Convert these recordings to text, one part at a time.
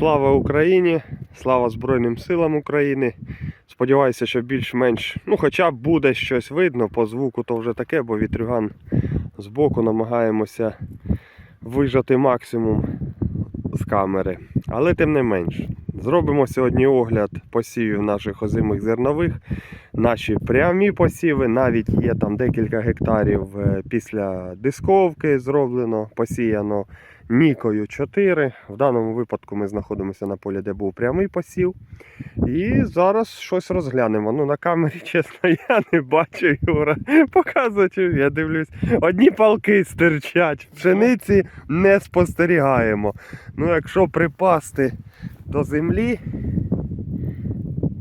Слава Україні! Слава Збройним силам України. Сподіваюся, що більш-менш, ну хоча б буде щось видно, по звуку то вже таке, бо вітрюган збоку намагаємося вижати максимум з камери. Але тим не менш, зробимо сьогодні огляд посівів наших озимих зернових. Наші прямі посіви, навіть є там декілька гектарів е, після дисковки зроблено, посіяно Нікою 4. В даному випадку ми знаходимося на полі, де був прямий посів. І зараз щось розглянемо. Ну, на камері, чесно, я не бачу Юра. Показувати, я дивлюсь. Одні палки стирчать, пшениці не спостерігаємо. Ну, якщо припасти до землі,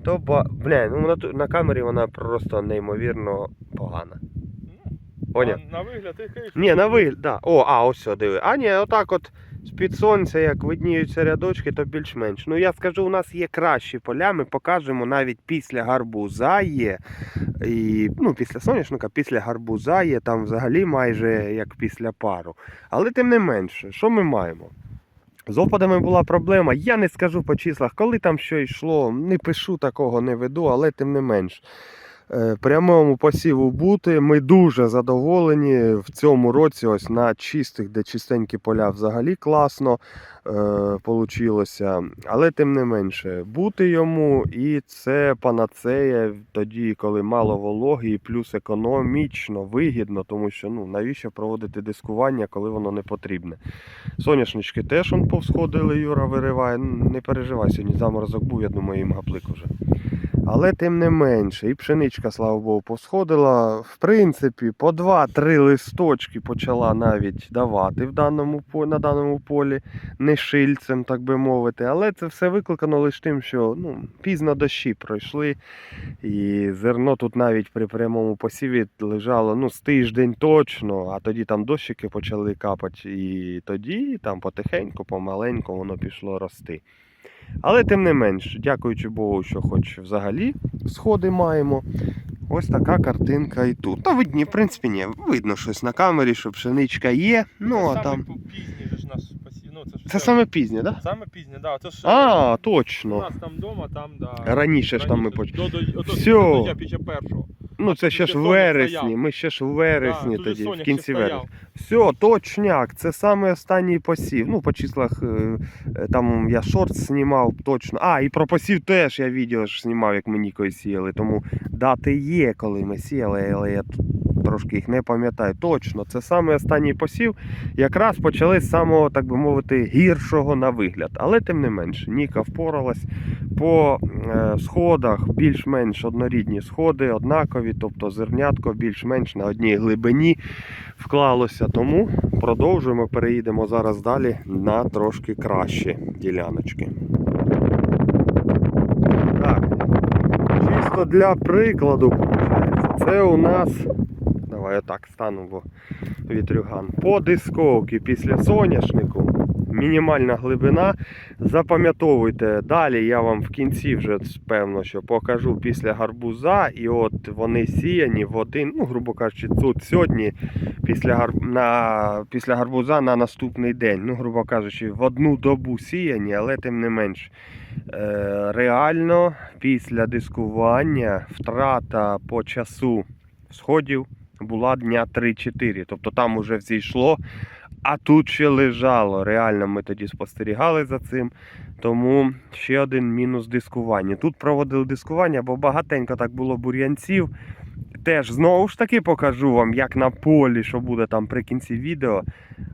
то. Бля, ну, на камері вона просто неймовірно погана. Поняв? А на вигляд ти кажеш. Ні, на вигляд, да. О, а, ось все, диви. А ні, отак от з-під сонця, як видніються рядочки, то більш-менш. Ну я скажу, у нас є кращі поля, ми покажемо навіть після гарбуза є. І, ну, після соняшника, після гарбуза є, там взагалі майже як після пару. Але тим не менше, що ми маємо? З опадами була проблема. Я не скажу по числах, коли там що йшло, не пишу такого, не веду, але тим не менш. Е, Прямому посіву бути. Ми дуже задоволені в цьому році. Ось на чистих, де чистенькі поля взагалі класно е. Але тим не менше, бути йому і це панацея тоді, коли мало вологи, і плюс економічно, вигідно, тому що ну навіщо проводити дискування, коли воно не потрібне. Соняшнички теж он повсходили, Юра вириває. Не переживай, сьогодні заморозок був, я думаю, їм гаплик уже. Але тим не менше, і пшеничка, слава Богу, посходила. В принципі, по 2-3 листочки почала навіть давати в даному, на даному полі, не шильцем, так би мовити. Але це все викликано лише тим, що ну, пізно дощі пройшли. І зерно тут навіть при прямому посіві лежало ну, з тиждень точно, а тоді там дощики почали капати. І тоді там потихеньку, помаленьку воно пішло рости. Але тим не менш, дякуючи Богу, що хоч взагалі сходи маємо. Ось така картинка і тут. Та видні, в принципі, ні, видно щось на камері, що пшеничка є. Ну, а там. пізній ж наш посів. Ну, це ж Це саме пізнє, так? Да? Саме пізнє, да. Це ж А, у точно. нас там вдома, там, да. Раніше ж там ми Раніше, поч- До, до, ото, Всьо. до, після першого. Ну, це ще ж в вересні. Ми ще ж в вересні Да, тут же тоді, в соняк кінці вересня. Все, точняк, це саме останній посів. Ну, по числах е, е, там я шорт знімав точно. А, і про посів теж я відео ж знімав, як ми Нікою сіяли. Тому дати є, коли ми сіяли, але я тут трошки їх не пам'ятаю. Точно, це саме останній посів. Якраз почали з самого, так би мовити, гіршого на вигляд. Але тим не менше, Ніка впоралась. По е, сходах більш-менш однорідні сходи, однакові, тобто зернятко більш-менш на одній глибині вклалося. Тому продовжуємо, переїдемо зараз далі на трошки кращі діляночки. Так, чисто для прикладу, це у нас. Я так стану, бо вітрюган. По дисковці після соняшнику. Мінімальна глибина. Запам'ятовуйте, далі я вам в кінці вже певно, що покажу після гарбуза. І от вони сіяні в один, ну, грубо кажучи, тут сьогодні після, гар... на... після гарбуза на наступний день. Ну, грубо кажучи, в одну добу сіяні, але тим не менш. Е, реально після дискування втрата по часу сходів була дня 3-4. Тобто там уже взійшло, а тут ще лежало. Реально ми тоді спостерігали за цим. Тому ще один мінус дискування. Тут проводили дискування, бо багатенько так було бур'янців. Теж знову ж таки покажу вам, як на полі, що буде там при кінці відео.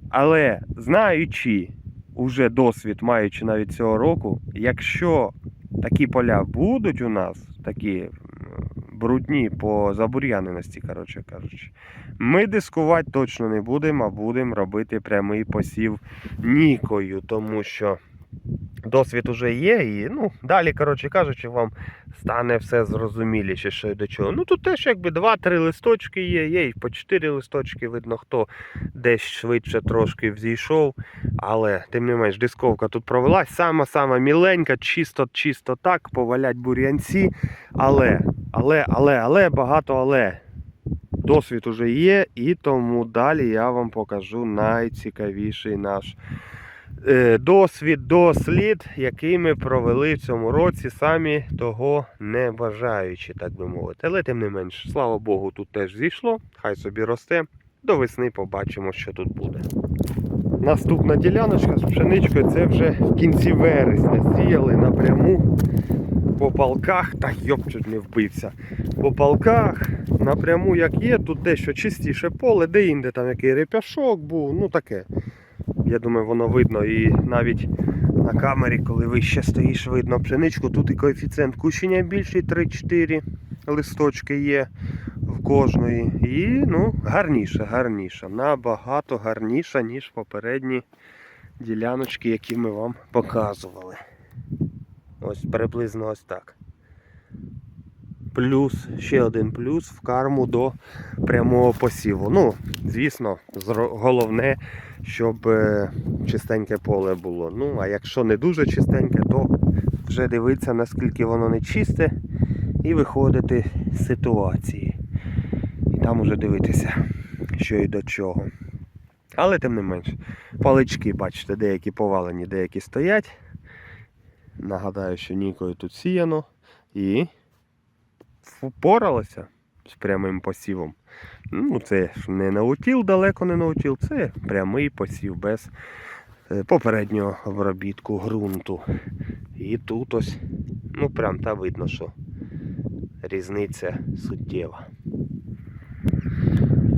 Але знаючи уже досвід, маючи навіть цього року, якщо такі поля будуть у нас, такі брудні по забур'яненості, коротше кажучи, ми дискувати точно не будемо, а будемо робити прямий посів нікою, тому що досвід уже є, і ну, далі, коротше кажучи, вам стане все зрозуміліше, що й до чого. Ну тут теж якби 2-3 листочки є, є і по 4 листочки, видно, хто десь швидше трошки взійшов. Але тим не менш, дисковка тут провелась. Сама-сама міленька, чисто, чисто так, повалять бур'янці. Але, але, але, але, багато але. Досвід уже є, і тому далі я вам покажу найцікавіший наш досвід, дослід, який ми провели в цьому році, самі того не бажаючи, так би мовити. Але тим не менш, слава Богу, тут теж зійшло, хай собі росте. До весни побачимо, що тут буде. Наступна діляночка з пшеничкою це вже в кінці вересня. Сіяли напряму по палках, та йоп, чуть не вбився. По палках напряму як є, тут дещо чистіше поле, де інде там який репяшок був, ну таке. Я думаю, воно видно і навіть на камері, коли вище стоїш, видно пшеничку, тут і коефіцієнт кущення більший 3-4 листочки є в кожної. І ну, гарніша, гарніша. Набагато гарніша, ніж попередні діляночки, які ми вам показували. Ось приблизно ось так. Плюс, ще один плюс в карму до прямого посіву. Ну, звісно, головне, щоб е, чистеньке поле було. Ну, а якщо не дуже чистеньке, то вже дивитися, наскільки воно не чисте, і виходити з ситуації. І там уже дивитися, що і до чого. Але тим не менш, палички, бачите, деякі повалені, деякі стоять. Нагадаю, що нікою тут сіяно і впоралося з прямим посівом. Ну, це ж не наутіл, далеко не наутіл, це прямий посів без е, попереднього обробітку ґрунту. І тут ось, ну прям та видно, що різниця суттєва.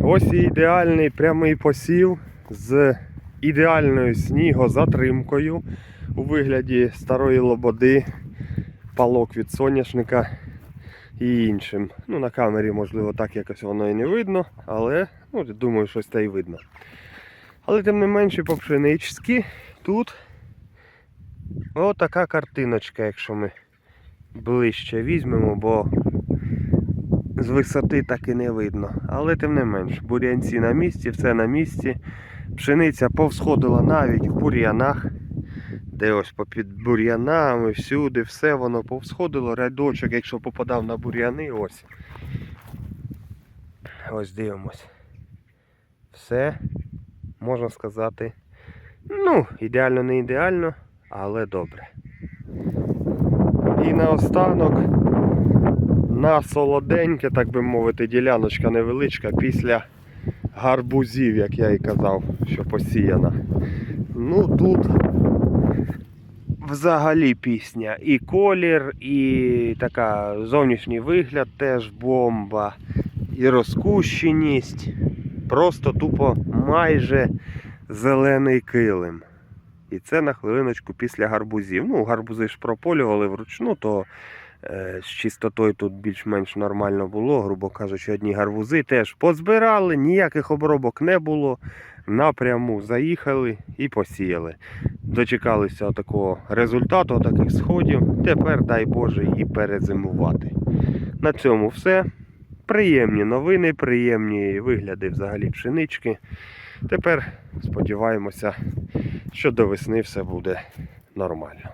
Ось і ідеальний прямий посів з ідеальною снігозатримкою у вигляді старої лободи, палок від соняшника і іншим. Ну, на камері, можливо, так якось воно і не видно, але ну, думаю, щось та й видно. Але тим не менше по пшеничці тут отака картиночка, якщо ми ближче візьмемо, бо з висоти так і не видно. Але тим не менш, бур'янці на місці, все на місці. Пшениця повсходила навіть в бур'янах, де ось попід бур'янами, всюди, все воно повсходило. Рядочок, якщо попадав на бур'яни, ось. Ось дивимось. Все, можна сказати, ну, ідеально не ідеально, але добре. І наостанок на солоденьке, так би мовити, діляночка невеличка після гарбузів, як я і казав, що посіяна. Ну тут взагалі пісня. І колір, і така зовнішній вигляд теж бомба, і розкущеність. Просто тупо майже зелений килим. І це на хвилиночку після гарбузів. Ну, гарбузи ж прополювали вручну, то е, з чистотою тут більш-менш нормально було, грубо кажучи, одні гарбузи теж позбирали, ніяких обробок не було. Напряму заїхали і посіяли. Дочекалися такого результату, таких сходів. Тепер, дай Боже, і перезимувати. На цьому все. Приємні новини, приємні вигляди взагалі пшенички. Тепер сподіваємося, що до весни все буде нормально.